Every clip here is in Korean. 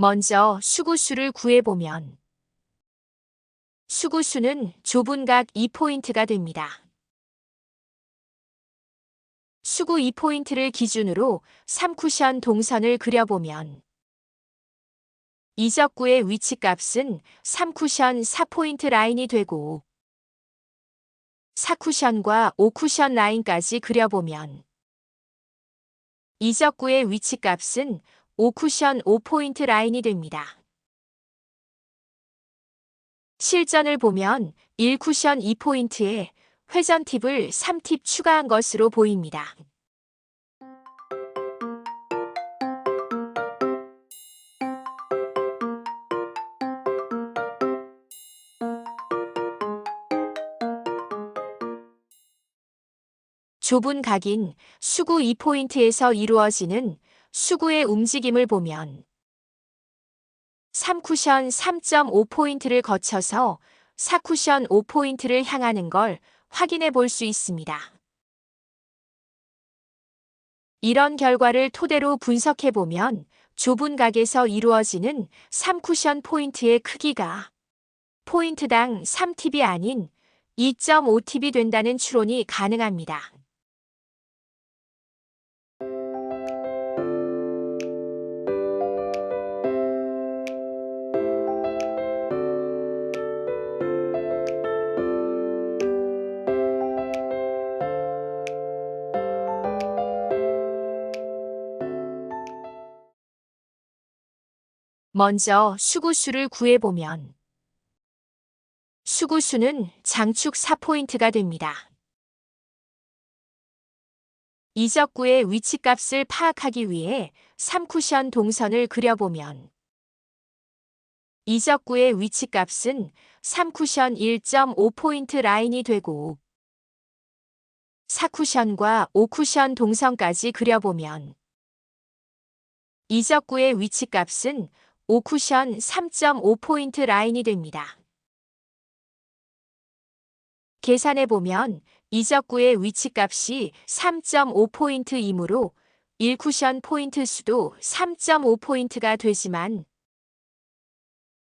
먼저 수구수를 구해보면 수구수는 좁은 각 2포인트가 됩니다. 수구 2포인트를 기준으로 3쿠션 동선을 그려보면 이적구의 위치값은 3쿠션 4포인트 라인이 되고 4쿠션과 5쿠션 라인까지 그려보면 이적구의 위치값은 5쿠션 5포인트 라인이 됩니다. 실전을 보면 1쿠션 2포인트에 회전 팁을 3팁 추가한 것으로 보입니다. 좁은 각인 수구 2포인트에서 이루어지는 수구의 움직임을 보면 3쿠션 3.5포인트를 거쳐서 4쿠션 5포인트를 향하는 걸 확인해 볼 수 있습니다. 이런 결과를 토대로 분석해 보면 좁은 각에서 이루어지는 3쿠션 포인트의 크기가 포인트당 3팁이 아닌 2.5팁이 된다는 추론이 가능합니다. 먼저 수구수를 구해보면 수구수는 장축 4포인트가 됩니다. 이적구의 위치값을 파악하기 위해 3쿠션 동선을 그려보면 이적구의 위치값은 3쿠션 1.5포인트 라인이 되고 4쿠션과 5쿠션 동선까지 그려보면 이적구의 위치값은 5쿠션 3.5포인트 라인이 됩니다. 계산해 보면 이적구의 위치값이 3.5포인트이므로 1쿠션 포인트 수도 3.5포인트가 되지만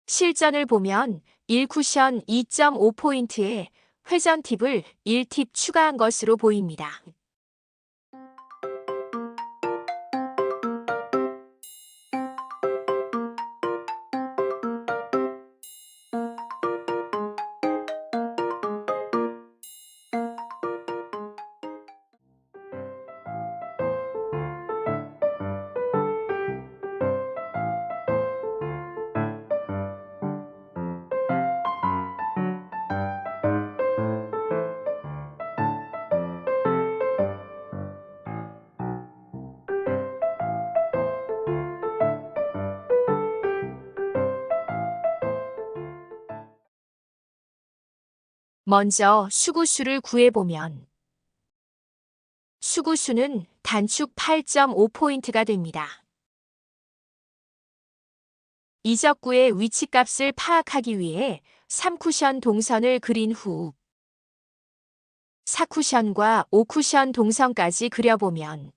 실전을 보면 1쿠션 2.5포인트에 회전 팁을 1팁 추가한 것으로 보입니다. 먼저 수구수를 구해보면 수구수는 단축 8.5포인트가 됩니다. 이적구의 위치값을 파악하기 위해 3쿠션 동선을 그린 후 4쿠션과 5쿠션 동선까지 그려보면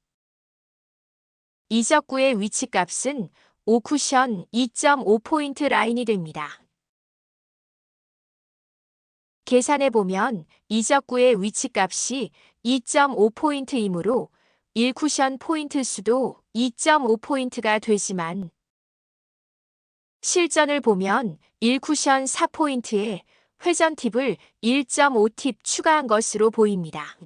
이적구의 위치값은 5쿠션 2.5포인트 라인이 됩니다. 계산해 보면 이적구의 위치값이 2.5포인트이므로 1쿠션 포인트 수도 2.5포인트가 되지만 실전을 보면 1쿠션 4포인트에 회전 팁을 1.5팁 추가한 것으로 보입니다.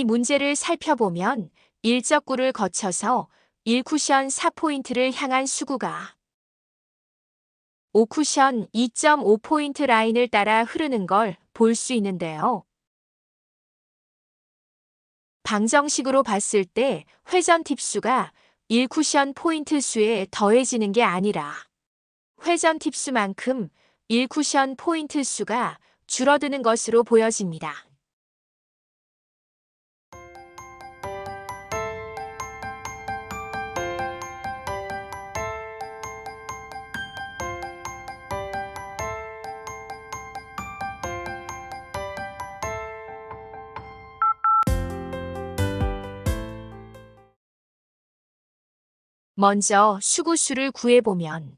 이 문제를 살펴보면 일적구를 거쳐서 1쿠션 4포인트를 향한 수구가 5쿠션 2.5포인트 라인을 따라 흐르는 걸 볼 수 있는데요. 방정식으로 봤을 때 회전 팁수가 1쿠션 포인트 수에 더해지는 게 아니라 회전 팁수만큼 1쿠션 포인트 수가 줄어드는 것으로 보여집니다. 먼저 수구수를 구해보면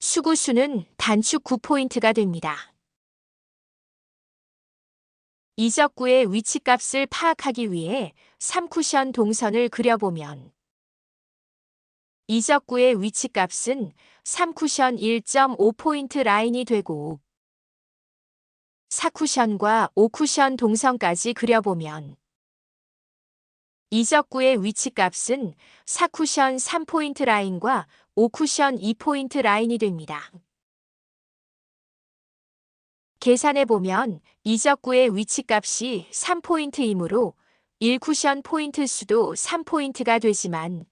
수구수는 단축 9포인트가 됩니다. 이적구의 위치값을 파악하기 위해 3쿠션 동선을 그려보면 이적구의 위치값은 3쿠션 1.5포인트 라인이 되고 4쿠션과 5쿠션 동선까지 그려보면 이적구의 위치값은 4쿠션 3포인트 라인과 5쿠션 2포인트 라인이 됩니다. 계산해 보면 이적구의 위치값이 3포인트이므로 1쿠션 포인트 수도 3포인트가 되지만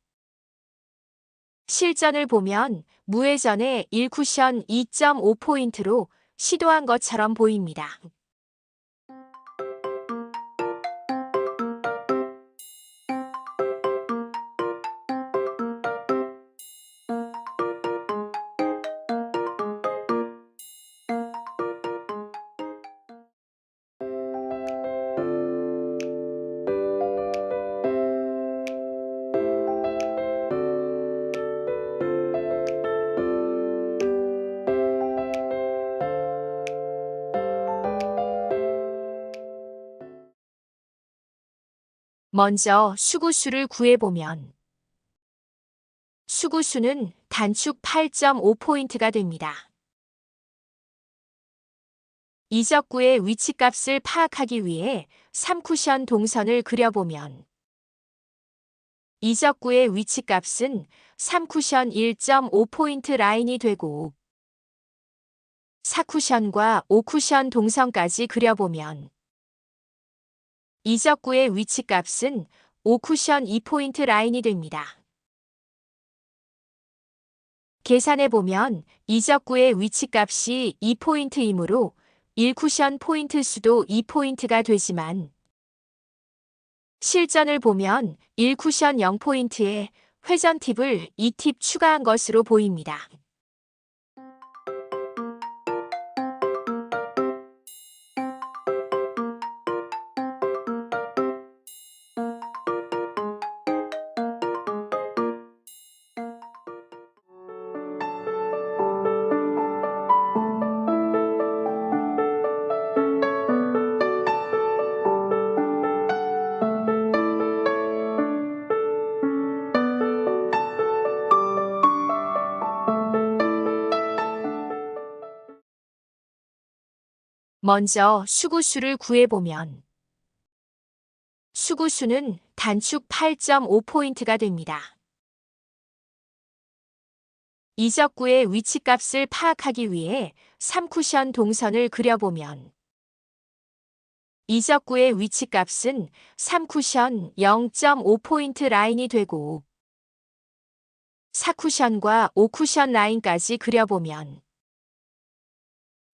실전을 보면 무회전에 1쿠션 2.5포인트로 시도한 것처럼 보입니다. 먼저 수구수를 구해보면 수구수는 단축 8.5포인트가 됩니다. 이적구의 위치값을 파악하기 위해 3쿠션 동선을 그려보면 이적구의 위치값은 3쿠션 1.5포인트 라인이 되고 4쿠션과 5쿠션 동선까지 그려보면 이적구의 위치값은 5쿠션 2포인트 라인이 됩니다. 계산해 보면 이적구의 위치값이 2포인트이므로 1쿠션 포인트 수도 2포인트가 되지만 실전을 보면 1쿠션 0포인트에 회전 팁을 2팁 추가한 것으로 보입니다. 먼저 수구수를 구해보면 수구수는 단축 8.5포인트가 됩니다. 이적구의 위치값을 파악하기 위해 3쿠션 동선을 그려보면 이적구의 위치값은 3쿠션 0.5포인트 라인이 되고 4쿠션과 5쿠션 라인까지 그려보면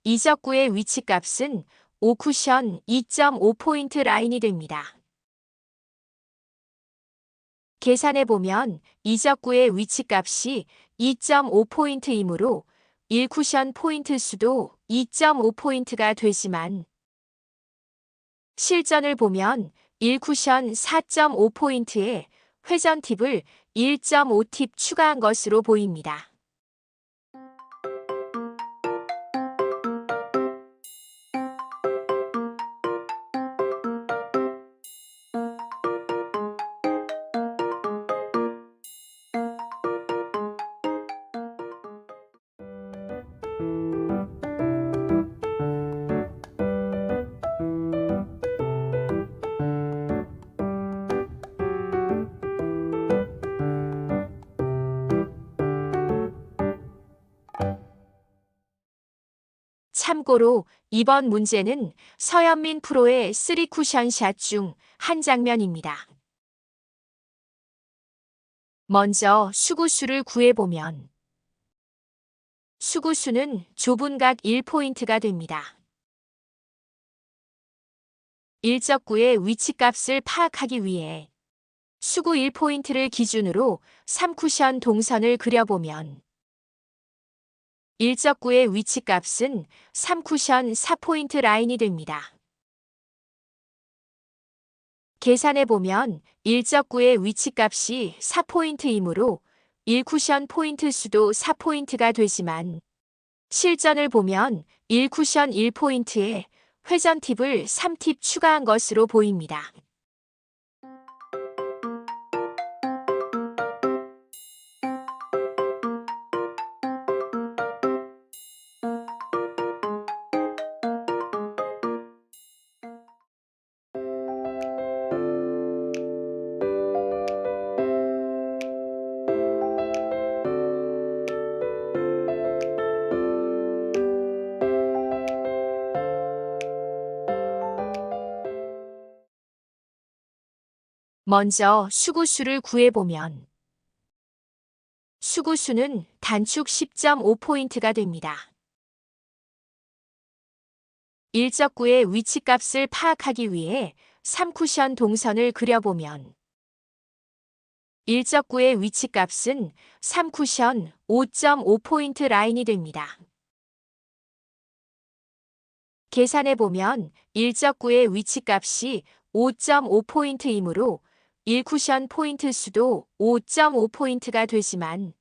이적구의 위치값은 5쿠션 2.5포인트 라인이 됩니다. 계산해 보면 이적구의 위치값이 2.5포인트이므로 1쿠션 포인트 수도 2.5포인트가 되지만 실전을 보면 1쿠션 4.5포인트에 회전 팁을 1.5팁 추가한 것으로 보입니다. 참고로 이번 문제는 서현민 프로의 3쿠션샷 중 한 장면입니다. 먼저 수구수를 구해보면 수구수는 좁은 각 1포인트가 됩니다. 일적구의 위치값을 파악하기 위해 수구 1포인트를 기준으로 3쿠션 동선을 그려보면 일적구의 위치값은 3쿠션 4포인트 라인이 됩니다. 계산해 보면 일적구의 위치값이 4포인트이므로 1쿠션 포인트 수도 4포인트가 되지만 실전을 보면 1쿠션 1포인트에 회전 팁을 3팁 추가한 것으로 보입니다. 먼저 수구수를 구해보면 수구수는 단축 10.5포인트가 됩니다. 일적구의 위치값을 파악하기 위해 3쿠션 동선을 그려보면 일적구의 위치값은 3쿠션 5.5포인트 라인이 됩니다. 계산해보면 일적구의 위치값이 5.5포인트이므로 1쿠션 포인트 수도 5.5포인트가 되지만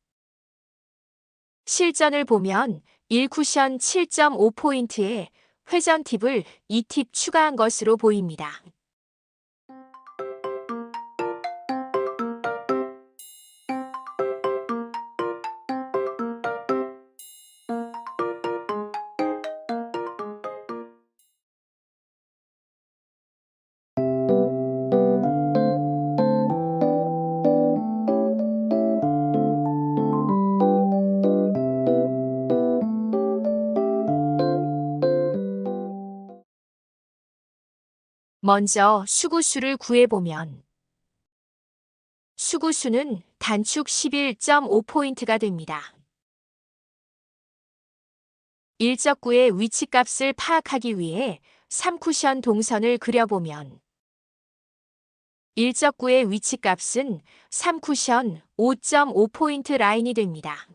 실전을 보면 1쿠션 7.5포인트에 회전 팁을 2팁 추가한 것으로 보입니다. 먼저 수구수를 구해보면 수구수는 단축 11.5포인트가 됩니다. 일적구의 위치값을 파악하기 위해 3쿠션 동선을 그려보면 일적구의 위치값은 3쿠션 5.5포인트 라인이 됩니다.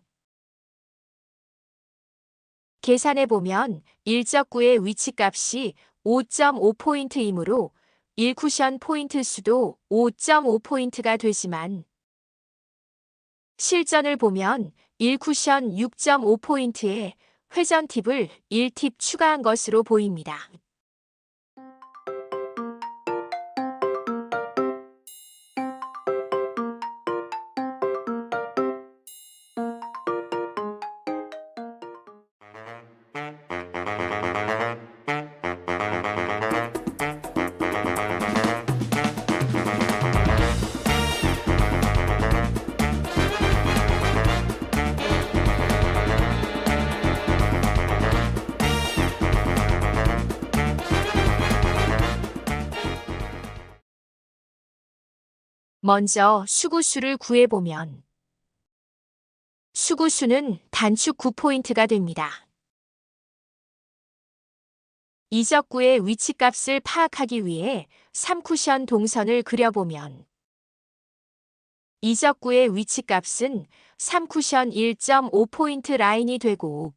계산해보면 일적구의 위치값이 5.5포인트이므로 1쿠션 포인트 수도 5.5포인트가 되지만 실전을 보면 1쿠션 6.5포인트에 회전 팁을 1팁 추가한 것으로 보입니다. 먼저 수구수를 구해보면 수구수는 단축 9포인트가 됩니다. 이적구의 위치값을 파악하기 위해 3쿠션 동선을 그려보면 이적구의 위치값은 3쿠션 1.5포인트 라인이 되고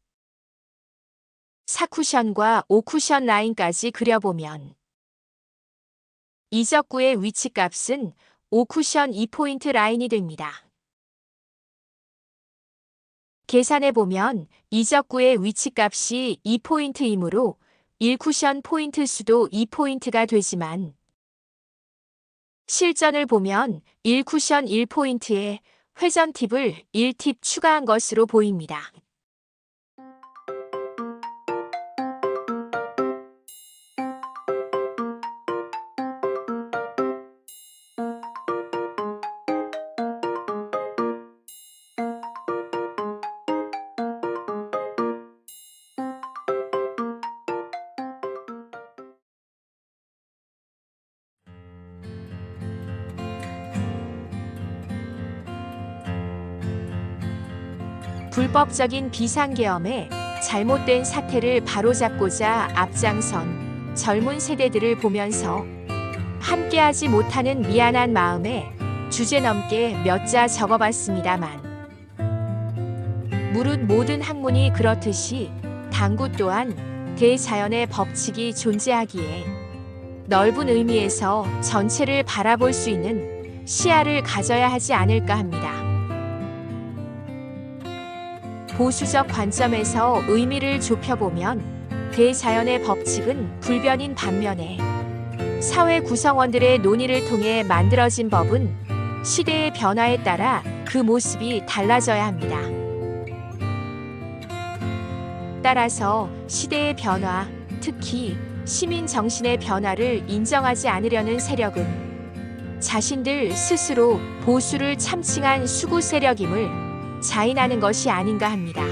4쿠션과 5쿠션 라인까지 그려보면 이적구의 위치값은 5쿠션 2포인트 라인이 됩니다. 계산해 보면 이적구의 위치값이 2포인트이므로 1쿠션 포인트 수도 2포인트가 되지만 실전을 보면 1쿠션 1포인트에 회전 팁을 1팁 추가한 것으로 보입니다. 불법적인 비상계엄에 잘못된 사태를 바로잡고자 앞장선 젊은 세대들을 보면서 함께하지 못하는 미안한 마음에 주제 넘게 몇 자 적어봤습니다만 무릇 모든 학문이 그렇듯이 당구 또한 대자연의 법칙이 존재하기에 넓은 의미에서 전체를 바라볼 수 있는 시야를 가져야 하지 않을까 합니다. 보수적 관점에서 의미를 좁혀보면 대자연의 법칙은 불변인 반면에 사회 구성원들의 논의를 통해 만들어진 법은 시대의 변화에 따라 그 모습이 달라져야 합니다. 따라서 시대의 변화, 특히 시민 정신의 변화를 인정하지 않으려는 세력은 자신들 스스로 보수를 참칭한 수구 세력임을 자인하는 것이 아닌가 합니다.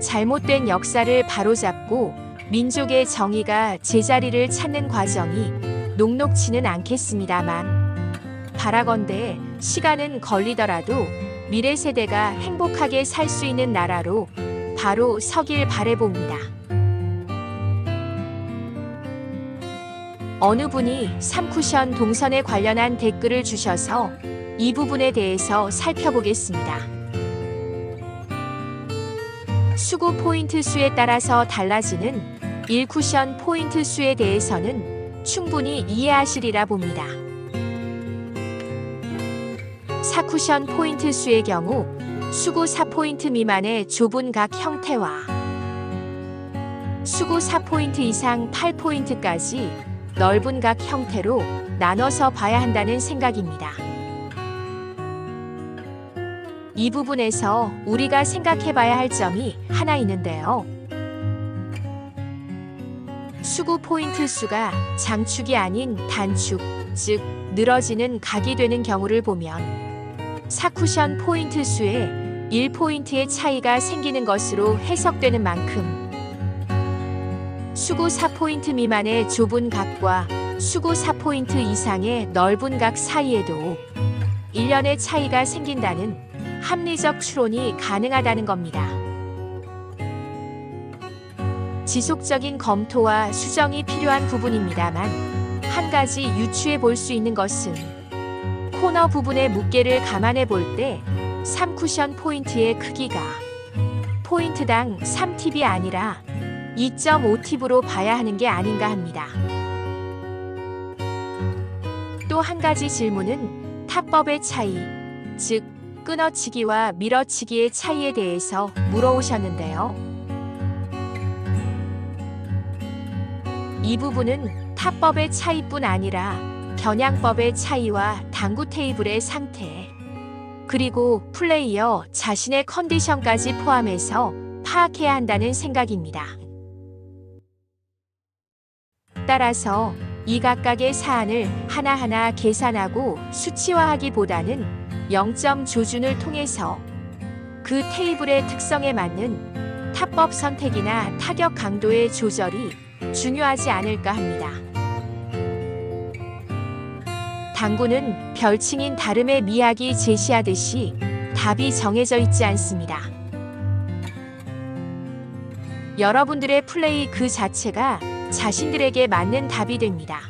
잘못된 역사를 바로잡고 민족의 정의가 제자리를 찾는 과정이 녹록치는 않겠습니다만 바라건대 시간은 걸리더라도 미래 세대가 행복하게 살 수 있는 나라로 바로 서길 바래봅니다. 어느 분이 삼쿠션 동선에 관련한 댓글을 주셔서 이 부분에 대해서 살펴보겠습니다. 수구 포인트 수에 따라서 달라지는 1쿠션 포인트 수에 대해서는 충분히 이해하시리라 봅니다. 4쿠션 포인트 수의 경우 수구 4포인트 미만의 좁은 각 형태와 수구 4포인트 이상 8포인트까지 넓은 각 형태로 나눠서 봐야 한다는 생각입니다. 이 부분에서 우리가 생각해 봐야 할 점이 하나 있는데요. 수구 포인트 수가 장축이 아닌 단축, 즉 늘어지는 각이 되는 경우를 보면 사쿠션 포인트 수에 1포인트의 차이가 생기는 것으로 해석되는 만큼 수구 4포인트 미만의 좁은 각과 수구 4포인트 이상의 넓은 각 사이에도 1년의 차이가 생긴다는 합리적 추론이 가능하다는 겁니다. 지속적인 검토와 수정이 필요한 부분입니다만 한 가지 유추해 볼 수 있는 것은 코너 부분의 무게를 감안해 볼 때 3쿠션 포인트의 크기가 포인트당 3팁이 아니라 2.5팁으로 봐야 하는 게 아닌가 합니다. 또 한 가지 질문은 타법의 차이, 즉 끊어치기와 밀어치기의 차이에 대해서 물어오셨는데요. 이 부분은 타법의 차이뿐 아니라 겨냥법의 차이와 당구 테이블의 상태, 그리고 플레이어 자신의 컨디션까지 포함해서 파악해야 한다는 생각입니다. 따라서 이 각각의 사안을 하나하나 계산하고 수치화하기보다는 0점 조준을 통해서 그 테이블의 특성에 맞는 타법 선택이나 타격 강도의 조절이 중요하지 않을까 합니다. 당구는 별칭인 다름의 미학이 제시하듯이 답이 정해져 있지 않습니다. 여러분들의 플레이 그 자체가 자신들에게 맞는 답이 됩니다.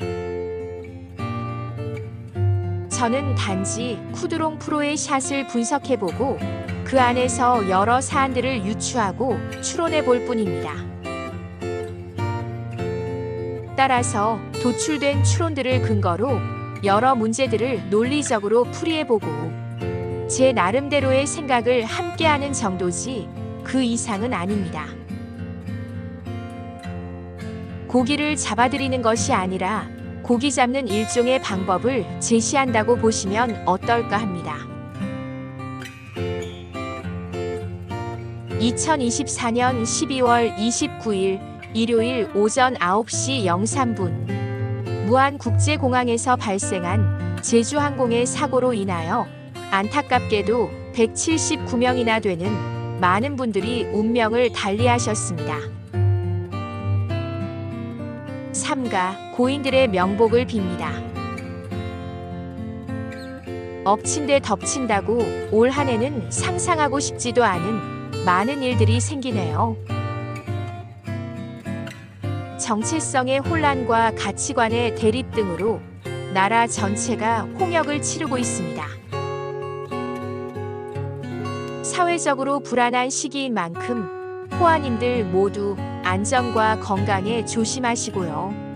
저는 단지 쿠드롱 프로의 샷을 분석해보고 그 안에서 여러 사안들을 유추하고 추론해 볼 뿐입니다. 따라서 도출된 추론들을 근거로 여러 문제들을 논리적으로 풀이해보고 제 나름대로의 생각을 함께하는 정도지 그 이상은 아닙니다. 고기를 잡아들이는 것이 아니라 고기 잡는 일종의 방법을 제시한다고 보시면 어떨까 합니다. 2024년 12월 29일 일요일 오전 9시 03분 무안국제공항에서 발생한 제주항공의 사고로 인하여 안타깝게도 179명이나 되는 많은 분들이 운명을 달리하셨습니다. 삼가 고인들의 명복을 빕니다. 엎친 데 덮친다고 올 한 해는 상상하고 싶지도 않은 많은 일들이 생기네요. 정체성의 혼란과 가치관의 대립 등으로 나라 전체가 홍역을 치르고 있습니다. 사회적으로 불안한 시기인 만큼 호아님들 모두 안전과 건강에 조심하시고요.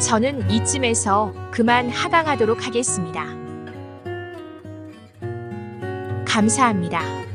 저는 이쯤에서 그만 하강하도록 하겠습니다. 감사합니다.